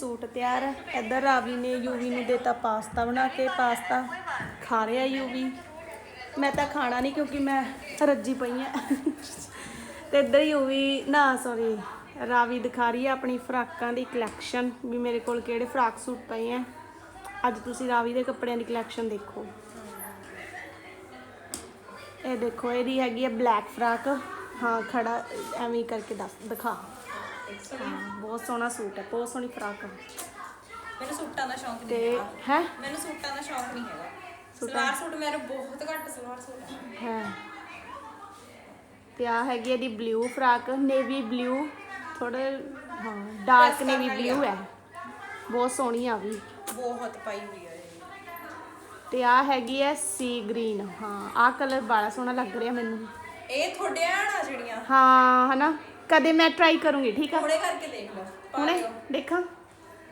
Suit ਤਿਆਰ ਹੈ ਇੱਧਰ ਰਾਵੀ ਨੇ ਯੂਵੀ ਨੂੰ ਦੇਤਾ ਪਾਸਤਾ ਬਣਾ ਕੇ, ਪਾਸਤਾ ਖਾ ਰਿਹਾ ਯੂਵੀ। ਮੈਂ ਤਾਂ ਖਾਣਾ ਨਹੀਂ ਕਿਉਂਕਿ ਮੈਂ ਰੱਜੀ ਪਈ ਆ। ਤੇ ਇੱਧਰ ਯੂਵੀ, ਨਾ ਸੌਰੀ ਰਾਵੀ ਦਿਖਾ ਰਹੀ ਹੈ ਆਪਣੀ ਫਰਾਕਾਂ ਦੀ ਕਲੈਕਸ਼ਨ ਵੀ ਮੇਰੇ ਕੋਲ ਕਿਹੜੇ ਫਰਾਕ ਸੂਟ ਪਏ ਆ। ਅੱਜ ਤੁਸੀਂ ਰਾਵੀ ਦੇ ਕੱਪੜਿਆਂ ਦੀ ਕਲੈਕਸ਼ਨ ਦੇਖੋ। ਇਹ ਦੇਖੋ, ਇਹਦੀ ਹੈਗੀ ਹੈ ਬਲੈਕ ਫਰਾਕ ਹਾਂ, ਖੜਾ, ਐਵੇਂ ਹੀ ਕਰਕੇ ਦੱਸ, ਦਿਖਾ। ਹਾਂ, ਬਹੁਤ ਸੋਹਣਾ ਸੂਟ ਹੈ ਬਹੁਤ ਸੋਹਣੀ ਫਰਾਕ ਹੈ ਮੈਨੂੰ ਸੂਟਾਂ ਦਾ ਸ਼ੌਂਕ ਨਹੀਂ ਤੇ ਹੈਗਾ। ਹੈ? ਮੈਨੂੰ ਸੂਟਾਂ ਦਾ ਸ਼ੌਂਕ ਨਹੀਂ ਹੈਗਾ। ਸਲਵਾਰ ਸੂਟ ਮੇਰੇ ਬਹੁਤ ਘੱਟ ਸਲਵਾਰ ਸੂਟ ਹੈ ਹੈ। ਤੇ ਆ ਹੈਗੀ ਇਹਦੀ ਬਲੂ ਫਰਾਕ ਨੇਵੀ ਬਲੂ ਥੋੜੇ ਹਾਂ ਡਾਰਕ ਨੇਵੀ ਬਲੂ। ਹੈ। ਬਹੁਤ ਸੋਹਣੀ ਆ ਵੀ। ਬਹੁਤ ਪਾਈ ਹੋਈ ਹੈ ਇਹ ਤੇ ਆ ਹੈਗੀ ਹੈ ਸੀ ਗ੍ਰੀਨ ਹਾਂ ਆ ਕਲਰ ਬੜਾ ਸੋਹਣਾ ਲੱਗ ਰਿਹਾ ਮੈਨੂੰ। ਇਹ ਤੁਹਾਡੇ ਆਣਾ ਜਿਹੜੀਆਂ? ਹਾਂ ਹਨਾ? ਕਦੇ ਮੈਂ ਟਰਾਈ ਕਰੂੰਗੀ ਠੀਕ ਆ? ਹੁਣੇ ਕਰਕੇ ਦੇਖ ਲਓ ਪਾ ਹੁਣੇ। ਦੇਖਾਂ।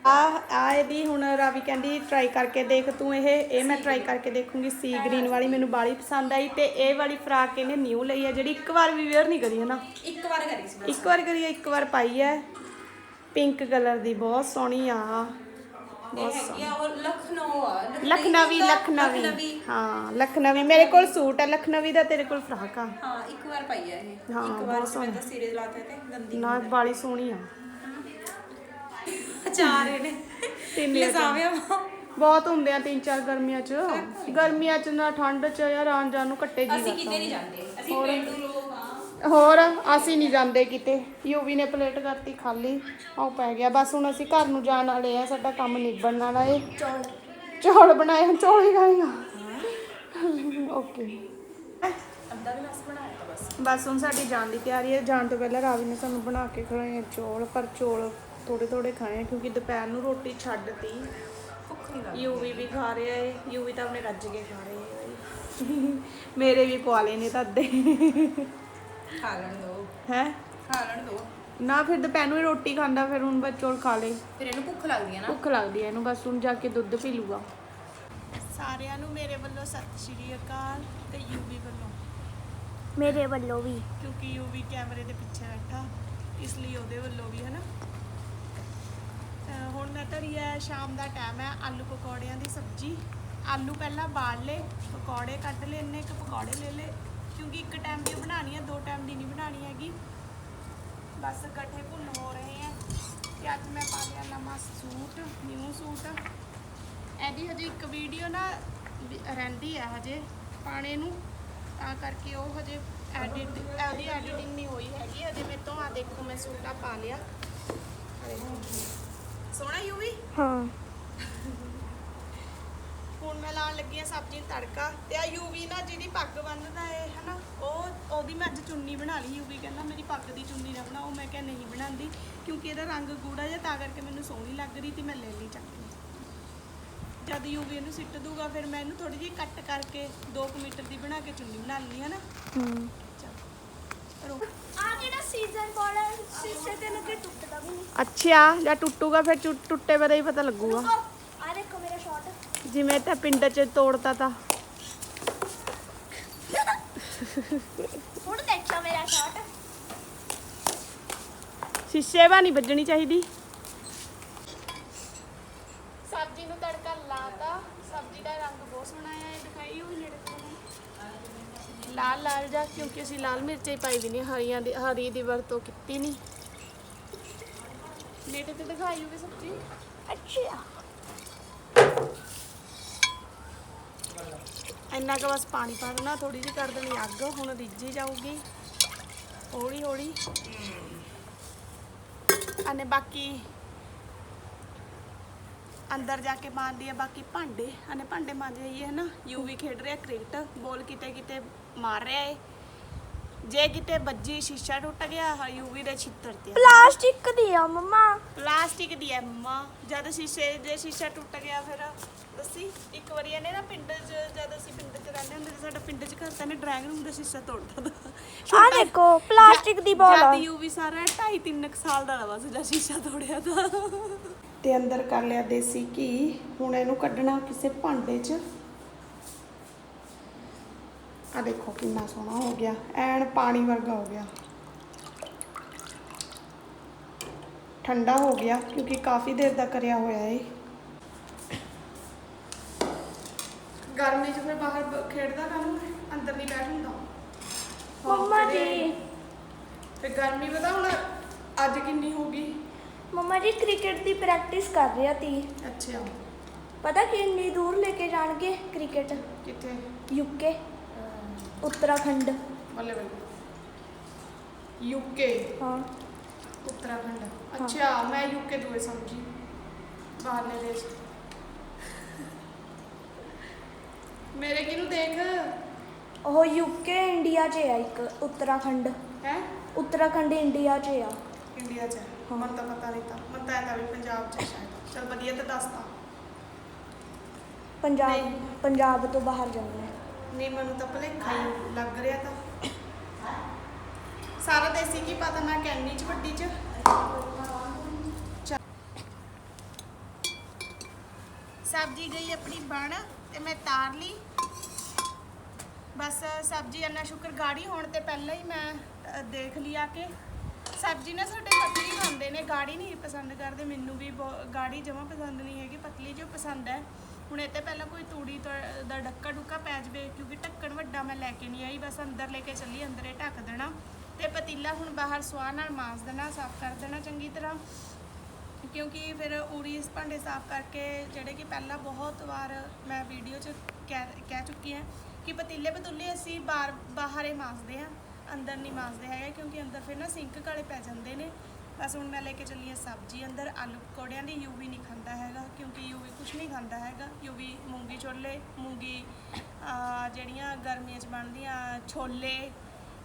ਆ ਆ ਇਹਦੀ ਹੁਣ ਰਾਵੀ ਕਹਿੰਦੀ ਟਰਾਈ ਕਰਕੇ ਦੇਖ ਤੂੰ ਇਹ ਇਹ ਮੈਂ ਟਰਾਈ ਕਰਕੇ ਦੇਖੂੰਗੀ। ਸੀ ਗ੍ਰੀਨ ਵਾਲੀ ਮੈਨੂੰ ਬਾਲੀ ਪਸੰਦ ਆਈ ਤੇ ਇਹ ਵਾਲੀ ਫਰਾਕ ਇਹਨੇ ਨਿਊ ਲਈ ਹੈ ਜਿਹੜੀ ਇੱਕ ਵਾਰ ਵੀ ਵੇਅਰ ਨਹੀਂ ਕਰੀ ਹੈ ਨਾ। ਇੱਕ ਵਾਰ ਕਰੀ ਸੀ ਬਸ। ਇੱਕ ਵਾਰ ਕਰੀ ਹੈ ਇੱਕ ਵਾਰ ਪਾਈ ਹੈ ਪਿੰਕ ਕਲਰ ਦੀ ਬਹੁਤ ਸੋਹਣੀ ਆ। ਹੈਗੀ ਆ ਲਖਨਊ ਆ ਲਖਨਵੀ ਲਖਨਵੀ। ਲਖਨਵੀ। ਹਾਂ ਲਖਨਵੀ। ਮੇਰੇ ਕੋਲ ਸੂਟ ਹੈ ਲਖਨਵੀ ਦਾ ਤੇਰੇ ਕੋਲ ਫਰਾਕ ਆ। ਹਾਂ ਇੱਕ ਵਾਰ ਪਾਈ ਹੈ ਇਹ। ਹਾਂ, ਇੱਕ ਵਾਰ ਬਹੁਤ ਮੈਂ ਤਾਂ ਸਿਰੇ ਲਾਤੇ ਤੇ ਗੰਦੀ ਨਾ ਬਾਲੀ ਸੋਹਣੀ ਆ। ਚਾਰ ਇਹਨੇ। ਤਿੰਨ ਲਿਸਾਵਿਆ ਬਹੁਤ ਹੁੰਦੇ ਆ ਤਿੰਨ ਚਾਰ ਗਰਮੀਆਂ 'ਚ। ਗਰਮੀਆਂ 'ਚ ਨਾ ਠੰਡ 'ਚ ਯਾਰ ਆਉਣ ਜਾਣ ਨੂੰ ਕੱਟੇ ਜੀ ਅਸੀਂ ਕਿਤੇ ਨਹੀਂ ਜਾਂਦੇ। ਅਸੀਂ? ਪਿੰਡੂ ਆ ਹੋਰ, ਅਸੀਂ ਨਹੀਂ ਜਾਂਦੇ ਕਿਤੇ। ਯੂਵੀ ਨੇ ਪਲੇਟ ਕਰਤੀ ਖਾਲੀ, ਉਹ ਪੈ ਗਿਆ। ਬਸ ਹੁਣ ਅਸੀਂ ਘਰ ਨੂੰ ਜਾਣ ਵਾਲੇ ਆ, ਸਾਡਾ ਕੰਮ ਨਿਬੜਨ ਵਾਲਾ ਏ। ਚੌਲ ਬਣਾਏ ਚੌਲ ਹੀ ਖਾਏਗਾ। ਓਕੇ ਅੱਧਾ ਗਲਾਸ ਬਣਾਇਆ ਬਸ ਬਸ ਹੁਣ ਸਾਡੀ ਜਾਣ ਦੀ ਤਿਆਰੀ ਹੈ ਜਾਣ ਤੋਂ ਪਹਿਲਾਂ ਰਾਵੀ ਨੇ ਸਾਨੂੰ ਬਣਾ ਕੇ ਖਵਾਏ ਚੌਲ, ਪਰ ਚੌਲ ਥੋੜੇ ਥੋੜੇ ਖਾਏ ਕਿਉਂਕਿ ਦੁਪਹਿਰ ਨੂੰ ਰੋਟੀ ਛੱਡਤੀ। ਭੁੱਖ ਨਹੀਂ ਲੱਗਦੀ ਯੂਵੀ ਵੀ ਖਾ ਰਿਹਾ ਏ। ਯੂਵੀ ਤਾਂ ਆਪਣੇ ਰੱਜ ਕੇ ਖਾ ਰਹੇ ਏ ਮੇਰੇ ਵੀ ਪਵਾ ਲਏ ਨੇ ਤਾਂ ਅੱਧੇ ਖਾ ਲੈਣ ਦੋ। ਹੈ? ਖਾ ਲੈਣ ਦੋ। ਨਾ ਫਿਰ ਦੁਪਹਿਰ ਨੂੰ ਹੀ ਰੋਟੀ ਖਾਂਦਾ ਫਿਰ ਹੁਣ ਬਸ ਚੌਲ ਖਾ ਲੇ ਫਿਰ ਇਹਨੂੰ ਭੁੱਖ ਲੱਗਦੀ ਹੈ ਨਾ? ਭੁੱਖ ਲੱਗਦੀ ਹੈ ਇਹਨੂੰ ਬਸ ਹੁਣ ਜਾ ਕੇ ਦੁੱਧ ਪੀ ਲੂਗਾ। ਸਾਰਿਆਂ ਨੂੰ ਮੇਰੇ ਵੱਲੋਂ ਸਤਿ ਸ਼੍ਰੀ ਅਕਾਲ ਤੇ ਯੂਵੀ ਵੱਲੋਂ। ਮੇਰੇ ਵੱਲੋਂ ਵੀ। ਕਿਉਂਕਿ ਯੂਵੀ ਕੈਮਰੇ ਦੇ ਪਿੱਛੇ ਬੈਠਾ ਇਸ ਲਈ ਉਹਦੇ ਵੱਲੋਂ ਵੀ ਹਨਾ? ਹੁਣ ਮੈਂ ਧਰੀ ਹੈ ਸ਼ਾਮ ਦਾ ਟਾਈਮ ਹੈ ਆਲੂ ਪਕੌੜਿਆਂ ਦੀ ਸਬਜ਼ੀ। ਆਲੂ ਪਹਿਲਾਂ ਬਾਲ ਲੇ ਪਕੌੜੇ ਕੱਢ ਲੈ ਇੰਨੇ ਕੁ ਪਕੌੜੇ ਲੈ ਲੈ ਕਿਉਂਕਿ ਇੱਕ ਟਾਈਮ ਦੀ ਉਹ ਬਣਾਉਣੀ ਹੈ ਦੋ ਟਾਈਮ ਦੀ ਨਹੀਂ ਬਣਾਉਣੀ ਹੈਗੀ। ਬਸ ਇਕੱਠੇ ਭੁੰਨ ਹੋ ਰਹੇ ਹੈ ਤੇ ਅੱਜ ਮੈਂ ਪਾ ਲਿਆ ਨਵਾਂ ਸੂਟ ਨਿਊ ਸੂਟ। ਇਹਦੀ ਹਜੇ ਇੱਕ ਵੀਡੀਓ ਨਾ ਰਹਿੰਦੀ ਹੈ ਹਜੇ ਪਾਣੇ ਨੂੰ। ਤਾਂ ਕਰਕੇ ਉਹ ਹਜੇ ਐਡਿਟ ਉਹਦੀ ਐਡੀਟਿੰਗ ਨਹੀਂ ਹੋਈ ਹੈਗੀ। ਹਜੇ ਮੇਰੇ ਤੋਂ ਆ ਦੇਖੋ, ਮੈਂ ਸੂਟ ਪਾ ਲਿਆ। ਸੋਹਣਾ ਯੂ ਹਾਂ। ਹੁਣ ਮੈਂ ਲਾਉਣ ਲੱਗੀ ਆ ਸਬਜ਼ੀ ਨੂੰ ਤੜਕਾ ਤੇ ਆ ਯੂਵੀ ਨਾ ਜਿਹਦੀ ਪੱਗ ਬੰਨਦਾ ਏ ਹਨਾ ਉਹ ਉਹਦੀ ਮੈਂ ਅੱਜ ਚੁੰਨੀ ਬਣਾ ਲਈ ਯੂਵੀ ਕਹਿੰਦਾ ਮੇਰੀ ਪੱਗ ਦੀ ਚੁੰਨੀ ਨਾ ਬਣਾਓ ਮੈਂ ਕਿਹਾ ਨਹੀਂ ਬਣਾਉਂਦੀ ਕਿਉਂਕਿ ਇਹਦਾ ਰੰਗ ਗੂੜਾ ਜਿਹਾ ਤਾਂ ਕਰਕੇ ਮੈਨੂੰ ਸੋਹਣੀ ਲੱਗ ਰਹੀ ਤੇ ਮੈਂ ਲੈ ਲਈ ਚੱਕ ਜਦ ਯੂਵੀ ਇਹਨੂੰ ਸਿੱਟ ਦੂਗਾ ਫਿਰ ਮੈਂ ਇਹਨੂੰ ਥੋੜੀ ਜਿਹੀ ਕੱਟ ਕਰਕੇ 2 ਮੀਟਰ ਦੀ ਬਣਾ ਕੇ ਚੁੰਨੀ ਬਣਾ ਲੈਣੀ ਹੈ ਨਾ। ਹੂੰ। ਚਲ ਰੁਕ ਆ ਜਿਹੜਾ ਸੀਜ਼ਨ ਬੋਲ ਹੈ? ਸ਼ੀਸ਼ੇ ਤੇ ਲੱਗੇ ਟੁੱਟਦਾ ਵੀ ਨਹੀਂ। ਅੱਛਾ ਜਾਂ ਟੁੱਟੂਗਾ ਫਿਰ ਟੁੱਟੇ ਵੇਲੇ ਹੀ ਪਤਾ ਲੱਗੂਗਾ। ਜਿਵੇਂ ਤਾਂ ਪਿੰਡ 'ਚ ਤੋੜਤਾ ਤਾਂ। ਹੁਣ ਦੇਖਿਓ ਮੇਰਾ ਸ਼ਾਟ। ਸ਼ੀਸ਼ੇ ਵਾ ਨਹੀਂ ਵੱਜਣੀ ਚਾਹੀਦੀ। ਸਬਜ਼ੀ ਨੂੰ ਤੜਕਾ ਲਾਤਾ। ਸਬਜ਼ੀ ਦਾ ਰੰਗ ਬਹੁਤ ਸੋਹਣਾ ਆਇਆ ਇਹ ਦਿਖਾਈ ਹੋਈ ਨੇੜੇ ਤੋਂ। ਲਾਲ ਲਾਲ ਜਾ ਕਿਉਂਕਿ ਅਸੀਂ ਲਾਲ ਮਿਰਚਾਂ ਹੀ ਪਾਈ ਵੀ ਨਹੀਂ ਹਰੀਆਂ ਦੀ ਹਰੀ ਦੀ ਵਰਤੋਂ ਕੀਤੀ ਨਹੀਂ ਨੇੜੇ ਤੇ ਦਿਖਾਈ ਹੋਵੇ ਸਬਜ਼ੀ। ਅੱਛਾ। ਇੰਨਾ ਕੁ ਬਸ ਪਾਣੀ ਪਾ ਦੇਣਾ ਥੋੜੀ ਜਿਹੀ ਕਰ ਦੇਣੀ ਅੱਗ ਹੁਣ ਰਿੱਝੀ ਜਾਊਗੀ। ਹੌਲੀ ਹੌਲੀ। ਅਨੇ ਬਾਕੀ ਅੰਦਰ ਜਾ ਕੇ ਮਾਰਦੀ ਆ ਬਾਕੀ ਭਾਂਡੇ। ਅਨੇ ਭਾਂਡੇ ਮਾਂਜ ਰਹੀ ਹੈ ਨਾ ਯੂਵੀ ਖੇਡ ਰਿਹਾ ਕ੍ਰਿਕਟ ਬੋਲ ਕਿਤੇ ਕਿਤੇ ਮਾਰ ਰਿਹਾ ਏ। ਜੇ ਕਿਤੇ ਵੱਜੀ ਸ਼ੀਸ਼ਾ ਟੁੱਟ ਗਿਆ ਯੂਵੀ ਦੇ ਛਿੱਤਰ ਤੇ ਆ। ਪਲਾਸਟਿਕ ਦੀ ਆ ਮਮਾ। ਪਲਾਸਟਿਕ ਦੀ ਐ ਮੰਮਾ। ਜਦ ਸ਼ੀਸ਼ੇ ਜੇ ਸ਼ੀਸ਼ਾ ਟੁੱਟ ਗਿਆ ਫਿਰ ਦੱਸੀ ਇੱਕ ਵਾਰੀ ਇਹਨੇ ਨਾ ਪਿੰਡ 'ਚ ਜਦ ਅਸੀਂ ਪਿੰਡ 'ਚ ਰਹਿੰਦੇ ਹੁੰਦੇ ਸੀ ਸਾਡਾ ਪਿੰਡ 'ਚ ਘਰ ਤਾਂ ਇਹਨੇ ਡਰਾਇੰਗ ਰੂਮ ਦਾ ਸ਼ੀਸ਼ਾ ਤੋੜਤਾ ਤਾ। ਆ ਦੇਖੋ ਪਲਾਸਟਿਕ ਦੀ ਬੋਲ ਆ ਜਦ ਯੂ ਵੀ ਸਾਰਾ 2.5 3 ਸਾਲ ਦਾ ਬਸ ਜਦ ਸ਼ੀਸ਼ਾ ਤੋੜਿਆ ਤਾਂ। ਤੇ ਅੰਦਰ ਕਰ ਲਿਆ ਦੇਸੀ ਘੀ। ਹੁਣ ਇਹਨੂੰ ਕੱਢਣਾ ਕਿਸੇ ਭਾਂਡੇ 'ਚ। ਆ ਦੇਖੋ ਕਿੰਨਾ ਸੋਹਣਾ ਹੋ ਗਿਆ। ਐਨ ਪਾਣੀ ਵਰਗਾ ਹੋ ਗਿਆ। ਠੰਡਾ ਹੋ ਗਿਆ ਕਿਉਂਕਿ ਕਾਫੀ ਦੇਰ ਦਾ ਕਰਿਆ ਹੋਇਆ ਏ। ਗਰਮੀ 'ਚ ਫਿਰ ਬਾਹਰ ਬ- ਖੇਡਦਾ ਕੰਮ ਅੰਦਰ ਨਹੀਂ ਬੈਠ ਹੁੰਦਾ ਮੰਮਾ ਜੀ। ਫਿਰ ਗਰਮੀ ਪਤਾ ਹੁਣ ਅੱਜ ਕਿੰਨੀ ਹੋ ਗਈ? ਮੰਮਾ ਜੀ ਕ੍ਰਿਕਟ ਦੀ ਪ੍ਰੈਕਟਿਸ ਕਰ ਰਿਹਾ ਤੀ। ਅੱਛਾ। ਪਤਾ ਕਿੰਨੀ ਦੂਰ ਲੈ ਕੇ ਜਾਣਗੇ ਕ੍ਰਿਕਟ? ਕਿੱਥੇ? ਯੂਕੇ ਉੱਤਰਾਖੰਡ। ਬੱਲੇ ਬੱਲੇ। ਯੂਕੇ ਹਾਂ। ਉੱਤਰਾਖੰਡ। ਅੱਛਾ ਮੈਂ ਯੂਕੇ ਦੂਏ ਸਮਝੀ। ਬਾਹਰਲੇ ਦੇਸ਼। ਮੇਰੇ ਕਿਹਨੂੰ ਦੇਖ? ਉਹ ਯੂਕੇ ਇੰਡੀਆ 'ਚ ਆ ਇੱਕ ਉੱਤਰਾਖੰਡ। ਹੈ? ਉੱਤਰਾਖੰਡ ਇੰਡੀਆ 'ਚ ਆ। ਇੰਡੀਆ ਚ। ਮਨ ਤਾਂ ਪਤਾ ਨਹੀਂ ਤਾਂ। ਮਨ ਤਾਂ ਇਹਦਾ ਵੀ ਪੰਜਾਬ ਚ ਸ਼ਾਇਦ। ਚਲ ਵਧੀਆ ਤਾਂ ਦੱਸਤਾ ਪੰਜਾਬ ਨਹੀਂ। ਪੰਜਾਬ ਤੋਂ ਬਾਹਰ ਹੈ ਨਹੀਂ ਮੈਨੂੰ ਤਾਂ ਭੁਲੇਖਾ ਹੀ ਲੱਗ ਰਿਹਾ ਤਾਂ। ਸਾਰਾ ਦੇਸੀ ਕੀ ਪਤਾ ਮੈਂ ਕੈਨੀ ਚ ਵੱਡੀ ਚ। ਸਬਜ਼ੀ ਗਈ ਆਪਣੀ ਬਣ। ਤੇ ਮੈਂ ਤਾਰ ਲਈ। ਬਸ ਸਬਜ਼ੀ ਇੰਨਾ ਸ਼ੁਕਰ ਗਾੜੀ ਹੋਣ ਤੇ ਪਹਿਲਾਂ ਹੀ ਮੈਂ ਦੇਖ ਲਿਆ ਕਿ। ਸਬਜ਼ੀ ਨਾ ਸਾਡੇ ਪਤਲੀ ਖਾਂਦੇ ਨੇ, ਗਾੜੀ ਨਹੀਂ ਪਸੰਦ ਕਰਦੇ, ਮੈਨੂੰ ਵੀ ਬਹੁ- ਗਾੜੀ ਜਮਾ ਪਸੰਦ ਨਹੀਂ ਹੈਗੀ, ਪਤਲੀ ਜੋ ਪਸੰਦ ਹੈ। ਹੁਣ ਇਹ ਤੇ ਪਹਿਲਾਂ ਕੋਈ ਤੂੜੀ ਤੋਂ- ਦਾ ਡੱਕਾ ਡੁੱਕਾ ਪੈ ਜਵੇ, ਕਿਉਂਕਿ ਢੱਕਣ ਵੱਡਾ ਮੈਂ ਲੈ ਕੇ ਨਹੀਂ ਆਈ, ਬਸ ਅੰਦਰ ਲੈ ਕੇ ਚੱਲੀ, ਅੰਦਰੇ ਢੱਕ ਦੇਣਾ। ਤੇ ਪਤੀਲਾ ਹੁਣ ਬਾਹਰ ਸਵਾਹ ਨਾਲ ਮਾਂਜ ਦੇਣਾ, ਸਾਫ਼ ਕਰ ਦੇਣਾ ਚੰਗੀ ਤਰ੍ਹਾਂ। ਕਿਉਂਕਿ ਫਿਰ ਊੜੀ ਭਾਂਡੇ ਸਾਫ਼ ਕਰਕੇ ਜਿਹੜੇ ਕਿ ਪਹਿਲਾਂ ਬਹੁਤ ਵਾਰ ਮੈਂ ਵੀਡੀਓ 'ਚ ਕਹਿ ਕਹਿ ਚੁੱਕੀ ਹਾਂ ਕਿ ਪਤੀਲੇ ਪਤੁੱਲੇ ਅਸੀਂ ਬਾਹਰ ਬਾਹਰ ਹੀ ਮਾਂਜਦੇ ਹਾਂ, ਅੰਦਰ ਨਹੀਂ ਮਾਂਜਦੇ ਹੈਗੇ ਕਿਉਂਕਿ ਅੰਦਰ ਫਿਰ ਨਾ ਸਿੰਕ ਕਾਲੇ ਪੈ ਜਾਂਦੇ ਨੇ। ਬਸ ਹੁਣ ਮੈਂ ਲੈ ਕੇ ਚੱਲੀ ਹਾਂ ਸਬਜ਼ੀ, ਅੰਦਰ ਆਲੂ ਪਕੌੜਿਆਂ ਦੀ ਯੂਵੀ ਨਹੀਂ ਖਾਂਦਾ ਹੈਗਾ ਕਿਉਂਕਿ ਯੂਵੀ ਕੁਝ ਨਹੀਂ ਖਾਂਦਾ ਹੈਗਾ। ਯੂਵੀ ਮੂੰਗੀ ਛੋਲੇ, ਮੂੰਗੀ ਜਿਹੜੀਆਂ ਗਰਮੀਆਂ 'ਚ ਬਣਦੀਆਂ, ਛੋਲੇ,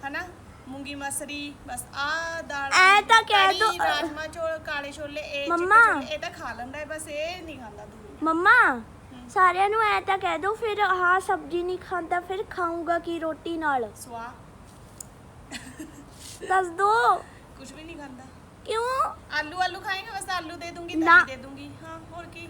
ਹਨਾ? ਮੂੰਗੀ ਮਸਰੀ ਬਸ ਆ ਦਾਲ ਐ ਤਾਂ ਕਹਿ ਕੜੀ, ਦੋ- ਰਾਜਮਾ ਚੌਲ ਕਾਲੇ ਛੋਲੇ ਇਹ ਚਿੱਟੇ ਮੰਮਾ। ਛੋਲੇ, ਇਹ ਤਾਂ ਖਾ ਲੈਂਦਾ ਹੈ ਬਸ ਇਹ ਨਹੀਂ ਖਾਂਦਾ ਦੂਰ ਮੰਮਾ ਸਾਰਿਆਂ ਨੂੰ ਐ ਤਾਂ ਕਹਿ ਦੋ ਫਿਰ ਹਾਂ ਸਬਜ਼ੀ ਨਹੀਂ ਖਾਂਦਾ ਫਿਰ ਖਾਊਂਗਾ ਕੀ ਰੋਟੀ ਨਾਲ? ਸਵਾ ਦੱਸ ਦੋ। ਕੁਝ ਵੀ ਨਹੀਂ ਖਾਂਦਾ। ਕਿਉਂ? ਆਲੂ ਆਲੂ ਖਾਏਗਾ ਬਸ ਆਲੂ ਦੇ ਦੂੰਗੀ ਨਾ। ਦਹੀਂ ਦੇ ਦੂੰਗੀ। ਹਾਂ ਹੋਰ ਕੀ?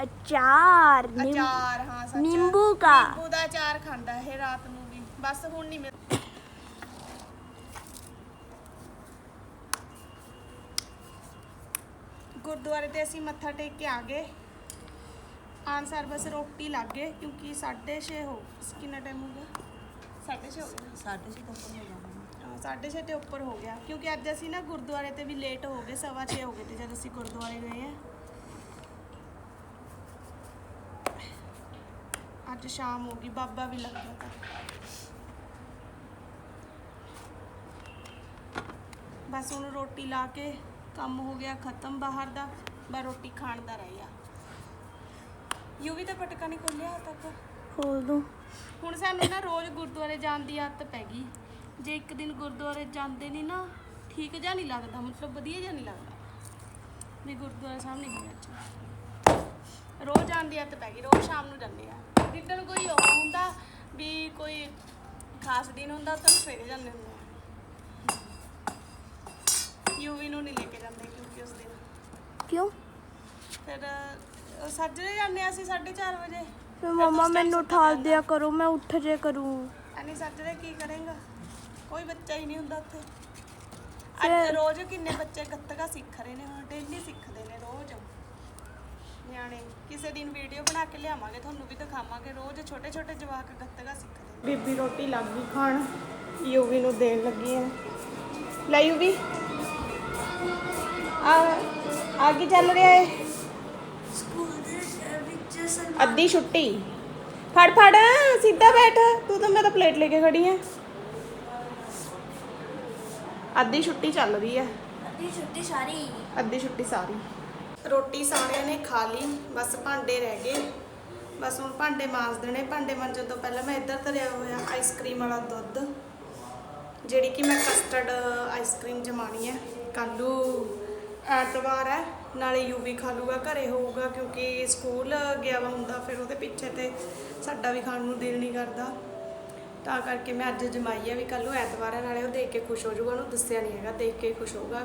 ਅਚਾਰ ਅਚਾਰ ਹਾਂ ਸੱਚ ਨਿੰਬੂ ਕਾ। ਨਿੰਬੂ ਦਾ ਅਚਾਰ ਖਾਂਦਾ ਹੈ ਰਾਤ ਨੂੰ ਵੀ। ਬਸ ਹੁਣ ਨਹੀਂ ਮਿਲ ਗੁਰਦੁਆਰੇ ਤੇ ਅਸੀਂ ਮੱਥਾ ਟੇਕ ਕੇ ਆ ਗਏ। ਆਨਸਰ ਬਸ ਰੋਟੀ ਲੱਗ ਗਏ ਕਿਉਂਕਿ 6:30 ਹੋ ਕਿੰਨਾ ਟਾਈਮ ਹੋ ਗਿਆ? 6:30 ਹੋ ਗਿਆ ਸਾਡੇ ਸੀ ਕੰਪਨੀ ਹੋ ਜਾਣਾ ਹਾਂ, ਸਾਢੇ ਛੇ ਤੇ ਉੱਪਰ ਹੋ ਗਿਆ। ਕਿਉਂਕਿ ਅੱਜ ਅਸੀਂ ਨਾ ਗੁਰਦੁਆਰੇ ਤੇ ਵੀ ਲੇਟ ਹੋ ਗਏ ਸਵਾ ਛੇ ਹੋ ਗਏ ਤੇ ਜਦ ਅਸੀਂ ਗੁਰਦੁਆਰੇ ਗਏ ਆ। ਅੱਜ ਸ਼ਾਮ ਹੋ ਗਈ ਬਾਬਾ ਵੀ ਲੱਗ ਗਿਆ ਤਾਂ। ਬਸ ਹੁਣ ਰੋਟੀ ਲਾ ਕੇ ਕੰਮ ਹੋ ਗਿਆ ਖਤਮ ਬਾਹਰ ਦਾ ਬਸ ਰੋਟੀ ਖਾਣ ਦਾ ਰਹਿ ਗਿਆ। ਯੂ ਵੀ ਤਾਂ ਪਟਕਾ ਨਹੀਂ ਖੋਲਿਆ ਹਜੇ ਤੱਕ। ਖੋਲ ਦੂੰ। ਹੁਣ ਸਾਨੂੰ ਨਾ ਰੋਜ਼ ਗੁਰਦੁਆਰੇ ਜਾਣ ਦੀ ਆਦਤ ਪੈ ਗਈ। ਜੇ ਇੱਕ ਦਿਨ ਗੁਰਦੁਆਰੇ ਜਾਂਦੇ ਨਹੀਂ ਨਾ ਠੀਕ ਜਿਹਾ ਨਹੀਂ ਲੱਗਦਾ ਮਤਲਬ ਵਧੀਆ ਜਿਹਾ ਨਹੀਂ ਲੱਗਦਾ। ਵੀ ਗੁਰਦੁਆਰੇ ਸਾਹਿਬ ਨਹੀਂ ਗਏ ਅੱਜ ਰੋਜ਼ ਜਾਣ ਦੀ ਆਦਤ ਪੈ ਗਈ ਰੋਜ਼ ਸ਼ਾਮ ਨੂੰ ਜਾਂਦੇ ਆ। ਜਿੱਦਣ ਕੋਈ ਉਹ ਹੁੰਦਾ ਵੀ ਕੋਈ ਖਾਸ ਦਿਨ ਹੁੰਦਾ ਤਾਂ ਸਵੇਰੇ ਜਾਂਦੇ ਹੁੰਦੇ ਆ। ਯੂਵੀ ਨੂੰ ਨਹੀਂ ਲੈ ਕੇ ਜਾਂਦੇ ਕਿਉਂਕਿ ਉਸ ਦਿਨ। ਕਿਉਂ? ਫਿਰ ਅਹ, ਸੱਜਰੇ ਜਾਂਦੇ ਆ ਅਸੀਂ 4:30 ਵਜੇ। ਫਿਰ ਮਮਾ ਮੈਨੂੰ ਉਠਾ ਦਿਆ ਕਰੋ ਮੈਂ ਉੱਠ ਜੇ ਕਰੂੰ। ਐਨੀ ਸੱਜਰੇ ਕੀ ਕਰੇਗਾ? ਕੋਈ ਬੱਚਾ ਹੀ ਨਹੀਂ ਹੁੰਦਾ ਉੱਥੇ। ਅੱਜ ਫਿਰ- ਰੋਜ਼ ਕਿੰਨੇ ਬੱਚੇ ਗੱਤਕਾ ਸਿੱਖ ਰਹੇ ਨੇ ਹੁਣ ਡੇਲੀ ਸਿੱਖਦੇ ਨੇ। ਕਿਸੇ ਦਿਨ ਵੀਡੀਓ ਬਣਾ ਕੇ ਲਿਆਵਾਂਗੇ ਤੁਹਾਨੂੰ ਵੀ ਦਿਖਾਵਾਂਗੇ। ਰੋਜ਼ ਛੋਟੇ ਛੋਟੇ ਜਵਾਕ ਗੱਤਕਾ ਸਿੱਖਦੇ ਬੀਬੀ ਰੋਟੀ ਲੱਗ ਗਈ ਖਾਣ ਯੂਵੀ ਨੂੰ ਦੇਣ ਲੱਗੀ ਹੈ। ਲੈ ਯੂਵੀ। ਆ ਆ ਕੀ ਚੱਲ ਰਿਹਾ ਹੈ ਸਕੂਲ ਦੇ ਵਿੱਚ ਅੱਧੀ ਛੁੱਟੀ। ਫੜ ਫੜ ਸਿੱਧਾ ਬੈਠ। ਤੂੰ ਤਾਂ ਮੈਂ ਤਾਂ ਪਲੇਟ ਲੈ ਕੇ ਖੜੀ ਆ। ਅੱਧੀ ਛੁੱਟੀ ਚੱਲ ਰਹੀ ਹੈ। ਅੱਧੀ ਛੁੱਟੀ ਸਾਰੀ। ਅੱਧੀ ਛੁੱਟੀ ਸਾਰੀ। ਰੋਟੀ ਸਾਰਿਆਂ ਨੇ ਖਾ ਲਈ, ਬਸ ਭਾਂਡੇ ਰਹਿ ਗਏ। ਬਸ ਹੁਣ ਭਾਂਡੇ ਮਾਂਜ ਦੇਣੇ। ਭਾਂਡੇ ਮਾਂਜਣ ਤੋਂ ਪਹਿਲਾਂ ਮੈਂ ਇੱਧਰ ਧਰਿਆ ਹੋਇਆ ਆਈਸਕ੍ਰੀਮ ਵਾਲਾ ਦੁੱਧ, ਜਿਹੜੀ ਕਿ ਮੈਂ ਕਸਟਰਡ ਆਈਸਕ੍ਰੀਮ ਜਮਾਣੀ ਹੈ। ਕੱਲੂ ਐਤਵਾਰ ਹੈ, ਨਾਲੇ ਯੂਵੀ ਖਾ ਲੂਗਾ, ਘਰੇ ਹੋਊਗਾ, ਕਿਉਂਕਿ ਸਕੂਲ ਗਿਆ ਵਾ ਹੁੰਦਾ, ਫਿਰ ਉਹਦੇ ਪਿੱਛੇ ਤੇ ਸਾਡਾ ਵੀ ਖਾਣ ਨੂੰ ਦਿਲ ਨਹੀਂ ਕਰਦਾ। ਤਾਂ ਕਰਕੇ ਮੈਂ ਅੱਜ ਜਮਾਈ ਹੈ ਵੀ ਕੱਲ ਨੂੰ ਐਤਵਾਰ ਹੈ, ਨਾਲੇ ਉਹ ਦੇਖ ਕੇ ਖੁਸ਼ ਹੋ ਜਾਊਗਾ, ਉਹਨੂੰ ਦੱਸਿਆ ਨਹੀਂ ਹੈਗਾ, ਦੇਖ ਕੇ ਖੁਸ਼ ਹੋਊਗਾ।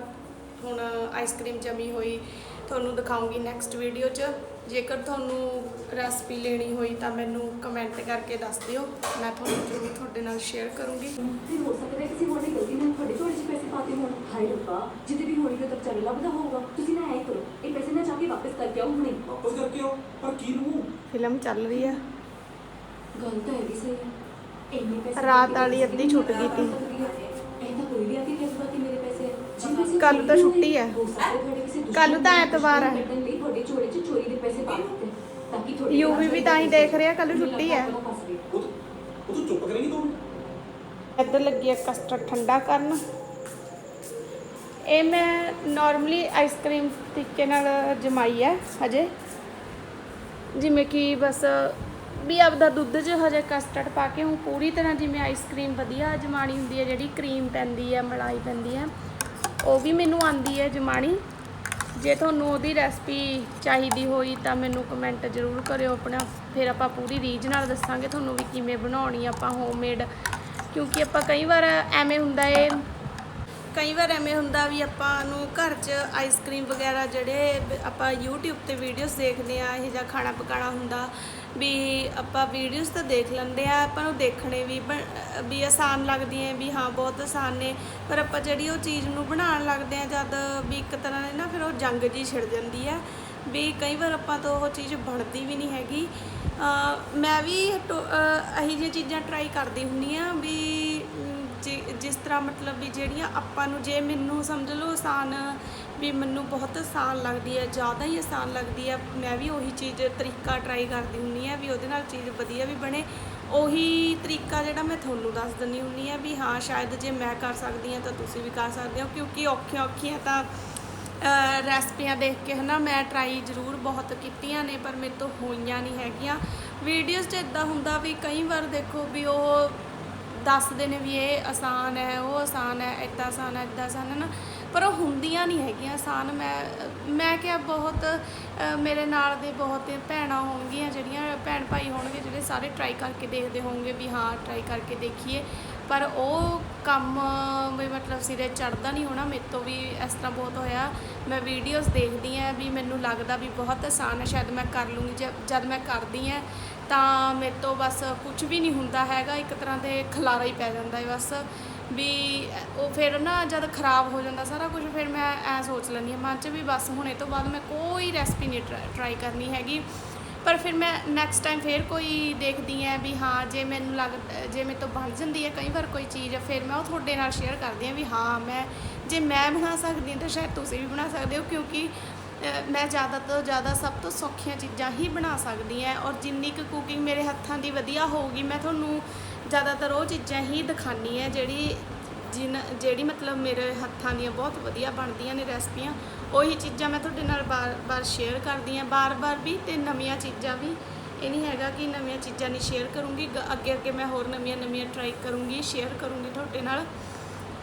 ਹੁਣ ਆਈਸਕ੍ਰੀਮ ਜਮੀ ਹੋਈ ਤੁਹਾਨੂੰ ਦਿਖਾਉਂਗੀ ਨੈਕਸਟ ਵੀਡੀਓ 'ਚ। ਜੇਕਰ ਤੁਹਾਨੂੰ ਰੈਸਪੀ ਲੈਣੀ ਹੋਈ ਤਾਂ ਮੈਨੂੰ ਕਮੈਂਟ ਕਰਕੇ ਦੱਸ ਦਿਓ। ਮੈਂ ਤੁਹਾਨੂੰ ਜ਼ਰੂਰ ਤੁਹਾਡੇ ਨਾਲ ਸ਼ੇਅਰ ਕਰੂੰਗੀ। ਫਿਰ ਹੋ ਸਕਦਾ ਹੈ ਕਿਸੇ ਹੋਰ ਗਲਤੀ ਨਾਲ ਤੁਹਾਡੇ ਝੋਲੇ 'ਚ ਪੈਸੇ ਪਾਤੇ ਹੋਣ। ਹਾਏ ਰੱਬਾ ਜਿੱਦੇ ਵੀ ਹੋਣੀ ਤਾਂ ਵਿਚਾਰੇ ਲੱਭਦਾ ਹੋਊਗਾ। ਤੁਸੀਂ ਨਾ ਐ ਕਰੋ ਇਹ ਪੈਸੇ ਨਾ ਜਾ ਕੇ ਵਾਪਸ ਕਰਕੇ ਆਓ ਹੁਣੇ। ਵਾਪਸ ਕਰਕੇ ਆਓ? ਪਰ ਕੀ ਨੂੰ ਫਿਲਮ ਚੱਲ ਰਹੀ ਹੈ ਗੱਲ ਤਾਂ ਇਹ ਵੀ ਸਹੀ ਹੈ। ਇੰਨੇ ਪੈਸੇ ਰਾਤ ਵਾਲੀ ਅੱਧੀ ਛੁੱਟ ਗਈ ਤੀ। ਇਹ ਤਾਂ ਕੋਈ ਵੀ ਆ ਕੇ ਕਹਿੰਦਾ ਕਿ ਮੇਰੇ ਪੈਸੇ ਹੈ। ਕੱਲ੍ਹ ਤਾਂ ਛੁੱਟੀ ਹੈ। ਦੁਸ਼ਮਣ ਕੱਲ੍ਹ ਤਾਂ ਨੇ ਐਤਵਾਰ ਹੈ। ਤੁਹਾਡੇ ਝੋਲੇ 'ਚ ਚੋਰੀ ਦੇ ਪੈਸੇ ਪਾ ਦਿੱਤੇ ਤਾਂ ਕਿ ਤੁਹਾਡੇ UV ਵੀ ਤਾਂ ਹੀ ਦੇਖ ਰਿਹਾ, ਕੱਲ੍ਹ ਛੁੱਟੀ ਹੈ। ਉਹ ਤਾਂ- ਉਹ ਤੂੰ ਚੁੱਪ ਕਰੇਂਗੀ ਤੂੰ ਇੱਧਰ ਲੱਗੀ ਹੈ ਕਸਟਰਡ ਠੰਡਾ ਕਰਨ ਇਹ ਮੈਂ ਨਾਰਮਲੀ ਆਈਸਕ੍ਰੀਮ ਤਰੀਕੇ ਨਾਲ ਜਮਾਈ ਹੈ ਹਜੇ ਜਿਵੇਂ ਕਿ ਬਸ ਵੀ ਆਪਦਾ ਦੁੱਧ 'ਚ ਹਜੇ ਕਸਟਰਡ ਪਾ ਕੇ ਹੁਣ ਪੂਰੀ ਤਰ੍ਹਾਂ ਜਿਵੇਂ ਆਈਸਕ੍ਰੀਮ ਵਧੀਆ ਜਮਾਣੀ ਹੁੰਦੀ ਹੈ ਜਿਹੜੀ ਕਰੀਮ ਪੈਂਦੀ ਹੈ ਮਲਾਈ ਪੈਂਦੀ ਹੈ ਉਹ ਵੀ ਮੈਨੂੰ ਆਂਦੀ ਹੈ ਜਮਾਣੀ। ਜੇ ਤੁਹਾਨੂੰ ਉਹਦੀ ਰੈਸਪੀ ਚਾਹੀਦੀ ਹੋਈ ਤਾਂ ਮੈਨੂੰ ਕਮੈਂਟ ਜ਼ਰੂਰ ਕਰਿਓ। ਆਪਣਾ ਫਿਰ ਆਪਾਂ ਪੂਰੀ ਰੀਝ ਨਾਲ ਦੱਸਾਂਗੇ ਤੁਹਾਨੂੰ ਵੀ ਕਿਵੇਂ ਬਣਾਉਣੀ ਆ ਆਪਾਂ ਹੋਮਮੇਡ ਕਿਉਂਕਿ ਆਪਾਂ ਕਈ ਵਾਰ ਐਵੇਂ ਹੁੰਦਾ ਏ ਕਈ ਵਾਰ ਐਵੇਂ ਹੁੰਦਾ ਵੀ ਆਪਾਂ ਨੂੰ ਘਰ 'ਚ ਆਈਸਕ੍ਰੀਮ ਵਗੈਰਾ ਜਿਹੜੇ ਆਪਾਂ YouTube ਤੇ ਵੀਡੀਓਜ਼ ਦੇਖਦੇ ਆ ਇਹ ਜਿਹਾ ਖਾਣਾ ਪਕਾਣਾ ਹੁੰਦਾ ਵੀ ਆਪਾਂ ਵੀਡੀਓਜ਼ ਤਾਂ ਦੇਖ ਲੈਂਦੇ ਆ ਆਪਾਂ ਨੂੰ ਦੇਖਣੇ ਵੀ ਬ- ਵੀ ਆਸਾਨ ਲੱਗਦੀਆਂ ਵੀ ਹਾਂ, ਬਹੁਤ ਆਸਾਨ ਨੇ। ਪਰ ਆਪਾਂ ਜਿਹੜੀ ਉਹ ਚੀਜ਼ ਨੂੰ ਬਣਾਉਣ ਲੱਗਦੇ ਆ ਜਦ ਵੀ ਇੱਕ ਤਰ੍ਹਾਂ ਦੇ ਨਾ ਫਿਰ ਉਹ ਜੰਗ ਜੀ ਛਿੜ ਜਾਂਦੀ ਆ ਵੀ ਕਈ ਵਾਰ ਆਪਾਂ ਤੋਂ ਉਹ ਚੀਜ਼ ਬਣਦੀ ਵੀ ਨਹੀਂ ਹੈਗੀ। ਮੈਂ ਵੀ ਟੋ- ਅਹ ਜਿਹੀਆਂ ਚੀਜ਼ਾਂ ਟਰਾਈ ਕਰਦੀ ਹੁੰਦੀ ਆ ਵੀ ਜਿ- ਜਿਸ ਤਰ੍ਹਾਂ ਮਤਲਬ ਵੀ ਜਿਹੜੀਆਂ ਆਪਾਂ ਨੂੰ ਜੇ ਮੈਨੂੰ ਸਮਝ ਲਓ ਆਸਾਨ ਵੀ ਮੈਨੂੰ ਬਹੁਤ ਆਸਾਨ ਲੱਗਦੀ ਹੈ, ਜ਼ਿਆਦਾ ਹੀ ਆਸਾਨ ਲੱਗਦੀ ਹੈ, ਮੈਂ ਵੀ ਉਹੀ ਚੀਜ਼, ਤਰੀਕਾ ਟਰਾਈ ਕਰਦੀ ਹੁੰਦੀ ਆ ਵੀ ਉਹਦੇ ਨਾਲ ਚੀਜ਼ ਵਧੀਆ ਵੀ ਬਣੇ। ਉਹੀ ਤਰੀਕਾ ਜਿਹੜਾ ਮੈਂ ਤੁਹਾਨੂੰ ਦੱਸ ਦਿੰਦੀ ਹੁੰਦੀ ਆ ਵੀ ਹਾਂ, ਸ਼ਾਇਦ ਜੇ ਮੈਂ ਕਰ ਸਕਦੀ ਹਾਂ ਤਾਂ ਤੁਸੀਂ ਵੀ ਕਰ ਸਕਦੇ ਹੋ, ਕਿਉਂਕਿ ਔਖੀਆਂ ਔਖੀਆਂ ਤਾਂ ਰੈਸਪੀਆਂ ਦੇਖ ਕੇ ਹਨਾ ਮੈਂ ਟਰਾਈ ਜ਼ਰੂਰ ਬਹੁਤ ਕੀਤੀਆਂ ਨੇ, ਪਰ ਮੇਰੇ ਤੋਂ ਹੋਈਆਂ ਨਹੀਂ ਹੈਗੀਆਂ। ਵੀਡੀਓਜ਼ 'ਚ ਇਦਾਂ ਹੁੰਦਾ ਵੀ ਕਈ ਵਾਰ ਦੇਖੋ ਵੀ ਉਹ ਦੱਸਦੇ ਨੇ ਵੀ ਇਹ ਆਸਾਨ ਹੈ, ਉਹ ਆਸਾਨ ਹੈ, ਇੱਦਾਂ ਆਸਾਨ ਹੈ, ਇਦਾਂ ਆਸਾਨ ਹੈ ਨਾ। ਪਰ ਉਹ ਹੁੰਦੀਆਂ ਨਹੀਂ ਹੈਗੀਆਂ, ਆਸਾਨ ਮੈਂ ਮੈਂ ਕਿਹਾ ਬਹੁਤ ਮੇਰੇ ਨਾਲ ਦੇ ਬਹੁਤ ਭੈਣਾਂ ਹੋਣਗੀਆਂ ਜਿਹੜੀਆਂ, ਭੈਣ ਭਾਈ ਹੋਣਗੇ ਜਿਹੜੇ ਸਾਰੇ ਟਰਾਈ ਕਰਕੇ ਦੇਖਦੇ ਹੋਣਗੇ ਵੀ ਹਾਂ ਟਰਾਈ ਕਰਕੇ ਦੇਖੀਏ। ਪਰ ਉਹ ਕੰਮ ਵੀ ਮਤਲਬ ਸਿਰੇ ਚੜਦਾ ਨਹੀਂ ਹੋਣਾ, ਮੇਰੇ ਤੋਂ ਵੀ ਇਸ ਤਰ੍ਹਾਂ ਬਹੁਤ ਹੋਇਆ। ਮੈਂ ਵੀਡੀਓਜ਼ ਦੇਖਦੀ ਆ ਵੀ ਮੈਨੂੰ ਲੱਗਦਾ ਵੀ ਬਹੁਤ ਆਸਾਨ ਹੈ, ਸ਼ਾਇਦ ਮੈਂ ਕਰ ਲੂੰਗੀ, ਜਦ ਜਦ ਮੈਂ ਕਰਦੀ ਆ ਤਾਂ ਮੇਰੇ ਤੋਂ ਬਸ ਕੁਝ ਵੀ ਨਹੀਂ ਹੁੰਦਾ ਹੈਗਾ, ਇੱਕ ਤਰ੍ਹਾਂ ਦੇ ਖਲਾਰਾ ਹੀ ਪੈ ਜਾਂਦਾ ਹੈ ਬਸ। ਵੀ ਉਹ ਫਿਰ ਨਾ ਜਦ ਖਰਾਬ ਹੋ ਜਾਂਦਾ ਸਾਰਾ ਕੁਝ ਫਿਰ ਮੈਂ ਐ ਸੋਚ ਲੈਂਦੀ ਹਾਂ, ਮਨ 'ਚ ਵੀ ਬਸ ਹੁਣ ਇਹ ਤੋਂ ਬਾਅਦ ਮੈਂ ਕੋਈ ਰੈਸਪੀ ਨਹੀਂ ਟਰਾਈ ਕਰਨੀ ਹੈਗੀ। ਪਰ ਫਿਰ ਮੈਂ ਨੈਕਸਟ ਟਾਈਮ ਫਿਰ ਕੋਈ ਦੇਖਦੀ ਆ ਵੀ ਹਾਂ, ਜੇ ਮੈਨੂੰ ਲੱਗ, ਜੇ ਮੇਰੇ ਤੋਂ ਬਣ ਜਾਂਦੀ ਹੈ ਕਈ ਵਾਰ ਕੋਈ ਚੀਜ਼, ਫਿਰ ਮੈਂ ਉਹ ਤੁਹਾਡੇ ਨਾਲ ਸ਼ੇਅਰ ਕਰਦੀ ਆ ਵੀ ਹਾਂ, ਮੈਂ, ਜੇ ਮੈਂ ਬਣਾ ਸਕਦੀ ਹਾਂ ਤਾਂ ਸ਼ਾਇਦ ਤੁਸੀਂ ਵੀ ਬਣਾ ਸਕਦੇ ਹੋ, ਕਿਉਂਕਿ ਮੈਂ ਜ਼ਿਆਦਾ ਤੋਂ ਜ਼ਿਆਦਾ ਸਭ ਤੋਂ ਸੌਖੀਆਂ ਚੀਜ਼ਾਂ ਹੀ ਬਣਾ ਸਕਦੀ ਹਾਂ ਔਰ ਜਿੰਨੀ ਕੁ ਕੁਕਿੰਗ ਮੇਰੇ ਹੱਥਾਂ ਦੀ ਵਧੀਆ ਹੋਊਗੀ, ਮੈਂ ਤੁਹਾਨੂੰ ਜ਼ਿਆਦਾਤਰ ਉਹ ਚੀਜ਼ਾਂ ਹੀ ਦਿਖਾਣੀ ਹੈ ਜਿਹੜੀ ਜਿਨ, ਜਿਹੜੀ ਮਤਲਬ ਮੇਰੇ ਹੱਥਾਂ ਦੀਆਂ ਬਹੁਤ ਵਧੀਆ ਬਣਦੀਆਂ ਨੇ ਰੈਸਪੀਆਂ, ਉਹੀ ਚੀਜ਼ਾਂ ਮੈਂ ਤੁਹਾਡੇ ਨਾਲ ਬਾਰ-ਬਾਰ ਸ਼ੇਅਰ ਕਰਦੀ ਹਾਂ। ਬਾਰ-ਬਾਰ ਵੀ ਤੇ ਨਵੀਆਂ ਚੀਜ਼ਾਂ ਵੀ। ਇਹ ਨਹੀਂ ਹੈਗਾ ਕਿ ਨਵੀਆਂ ਚੀਜ਼ਾਂ ਨਹੀਂ ਸ਼ੇਅਰ ਕਰੂੰਗੀ, ਗ- ਅੱਗੇ ਅੱਗੇ ਮੈਂ ਹੋਰ ਨਵੀਆਂ ਨਵੀਆਂ ਟਰਾਈ ਕਰੂੰਗੀ ਸ਼ੇਅਰ ਕਰੂੰਗੀ ਤੁਹਾਡੇ ਨਾਲ।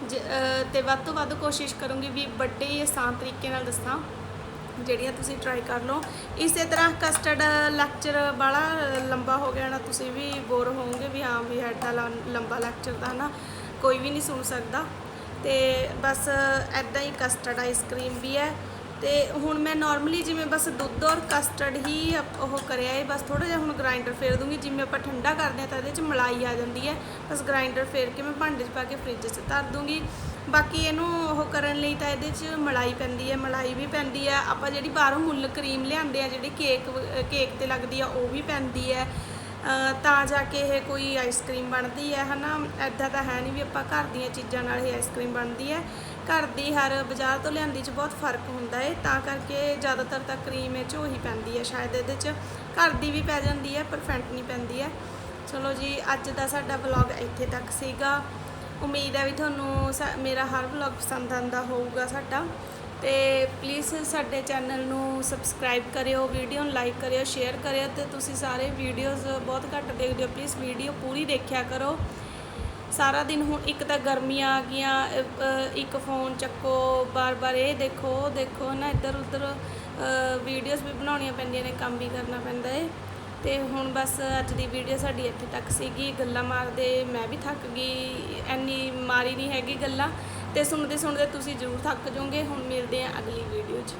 ਜ- ਅਹ ਤੇ ਵੱਧ ਤੋਂ ਵੱਧ ਕੋਸ਼ਿਸ਼ ਕਰੂੰਗੀ ਵੀ ਵੱਡੇ ਹੀ ਆਸਾਨ ਤਰੀਕੇ ਨਾਲ ਦੱਸਾਂ। ਜਿਹੜੀਆਂ ਤੁਸੀਂ ਟਰਾਈ ਕਰ ਲਓ। ਇਸੇ ਤਰ੍ਹਾਂ ਕਸਟਰਡ ਲੈਕਚਰ ਬੜਾ ਲੰਬਾ ਹੋ ਗਿਆ ਨਾ, ਤੁਸੀਂ ਵੀ ਬੋਰ ਹੋਵੋਗੇ ਵੀ ਹਾਂ, ਵੀ ਐਡਾ ਲੰ- ਲੰਬਾ ਲੈਕਚਰ ਤਾਂ ਨਾ ਕੋਈ ਵੀ ਨਹੀਂ ਸੁਣ ਸਕਦਾ। ਤੇ ਬਸ ਐਦਾਂ ਹੀ ਕਸਟਰਡ ਆਈਸਕ੍ਰੀਮ ਵੀ ਹੈ। ਤੇ ਹੁਣ ਮੈਂ ਨਾਰਮਲੀ ਜਿਵੇਂ ਬਸ ਦੁੱਧ ਔਰ ਕਸਟਰਡ ਹੀ ਉਹ ਕਰਿਆ ਹੈ ਬਸ ਥੋੜਾ ਜਿਹਾ ਹੁਣ ਗ੍ਰਾਈਂਡਰ ਫੇਰ ਦੂੰਗੀ। ਜਿਵੇਂ ਆਪਾਂ ਠੰਡਾ ਕਰਦੇ ਹਾਂ ਤਾਂ ਇਹਦੇ 'ਚ ਮਲਾਈ ਆ ਜਾਂਦੀ ਹੈ। ਬਸ ਗ੍ਰਾਈਂਡਰ ਫੇਰ ਕੇ ਮੈਂ ਭਾਂਡੇ 'ਚ ਪਾ ਕੇ ਫ੍ਰਿਜ 'ਚ ਧਰ ਦੂੰਗੀ। ਬਾਕੀ ਇਹਨੂੰ ਉਹ ਕਰਨ ਲਈ ਤਾਂ ਇਹਦੇ 'ਚ ਮਲਾਈ ਪੈਂਦੀ ਹੈ, ਮਲਾਈ ਵੀ ਪੈਂਦੀ ਹੈ। ਆਪਾਂ ਜਿਹੜੀ ਬਾਹਰੋਂ ਮੁੱਲ ਕਰੀਮ ਲਿਆਂਦੇ ਆ, ਜਿਹੜੀ ਕੇਕ ਕੇਕ ਤੇ ਲੱਗਦੀ ਆ, ਉਹ ਵੀ ਪੈਂਦੀ ਹੈ। ਤਾਂ ਜਾ ਕੇ ਇਹ ਕੋਈ ਆਈਸਕ੍ਰੀਮ ਬਣਦੀ ਹੈ, ਹਨਾ? ਐਦਾਂ ਤਾਂ ਹੈ ਨਹੀਂ ਵੀ ਆਪਾਂ ਘਰ ਦੀਆਂ ਚੀਜ਼ਾਂ ਨਾਲ ਇਹ ਆਈਸਕ੍ਰੀਮ ਬਣਦੀ ਹੈ। ਘਰ ਦੀ ਹਰ ਬਾਜ਼ਾਰ ਤੋਂ ਲਿਆਂਦੀ 'ਚ ਬਹੁਤ ਫ਼ਰਕ ਹੁੰਦਾ ਹੈ ਤਾਂ ਕਰਕੇ ਜ਼ਿਆਦਾਤਰ ਤਾਂ ਕਰੀਮ ਇਹ 'ਚ ਉਹੀ ਪੈਂਦੀ ਹੈ। ਸ਼ਾਇਦ ਇਹਦੇ 'ਚ ਘਰ ਦੀ ਵੀ ਪੈ ਜਾਂਦੀ ਹੈ, ਪਰ ਫੈਂਟ ਨਹੀਂ ਪੈਂਦੀ ਹੈ। ਚਲੋ ਜੀ, ਅੱਜ ਦਾ ਸਾਡਾ ਵਲੌਗ ਇੱਥੇ ਤੱਕ ਸੀਗਾ। ਉਮੀਦ ਹੈ ਵੀ ਤੁਹਾਨੂੰ ਸਾ- ਮੇਰਾ ਹਰ ਵਲੌਗ ਪਸੰਦ ਆਂਦਾ ਹੋਊਗਾ ਸਾਡਾ। ਤੇ ਪਲੀਜ਼ ਸਾਡੇ ਚੈਨਲ ਨੂੰ ਸਬਸਕ੍ਰਾਈਬ ਕਰਿਓ ਵੀਡੀਓ ਨੂੰ ਲਾਈਕ ਕਰਿਓ ਸ਼ੇਅਰ ਕਰਿਓ ਤੇ ਤੁਸੀਂ ਸਾਰੇ ਵੀਡੀਓਜ਼ ਬਹੁਤ ਘੱਟ ਦੇਖਦੇ ਹੋ। ਪਲੀਜ਼ ਵੀਡੀਓ ਪੂਰੀ ਦੇਖਿਆ ਕਰੋ। ਸਾਰਾ ਦਿਨ ਹੁਣ ਇੱਕ ਤਾਂ ਗਰਮੀਆਂ ਆ ਗਈਆਂ ਇੱਕ ਫੋਨ ਚੱਕੋ, ਬਾਰ-ਬਾਰ ਇਹ ਦੇਖੋ, ਉਹ ਦੇਖੋ, ਨਾ ਇੱਧਰ ਉੱਧਰ ਵੀਡੀਓਜ਼ ਵੀ ਬਣਾਉਣੀਆਂ ਪੈਂਦੀਆਂ ਨੇ, ਕੰਮ ਵੀ ਕਰਨਾ ਪੈਂਦਾ ਏ। ਤੇ ਹੁਣ ਬਸ ਅੱਜ ਦੀ ਵੀਡੀਓ ਸਾਡੀ ਇੱਥੇ ਤੱਕ ਸੀਗੀ। ਗੱਲਾਂ ਮਾਰਦੇ ਮੈਂ ਵੀ ਥੱਕ ਗਈ ਐਨੀ ਮਾਰੀ ਨਹੀਂ ਹੈਗੀ ਗੱਲਾਂ। ਤੇ ਸੁਣਦੇ ਸੁਣਦੇ ਤੁਸੀਂ ਜ਼ਰੂਰ ਥੱਕ ਜਾਓਗੇ। ਹੁਣ ਮਿਲਦੇ ਹਾਂ ਅਗਲੀ ਵੀਡੀਓ 'ਚ।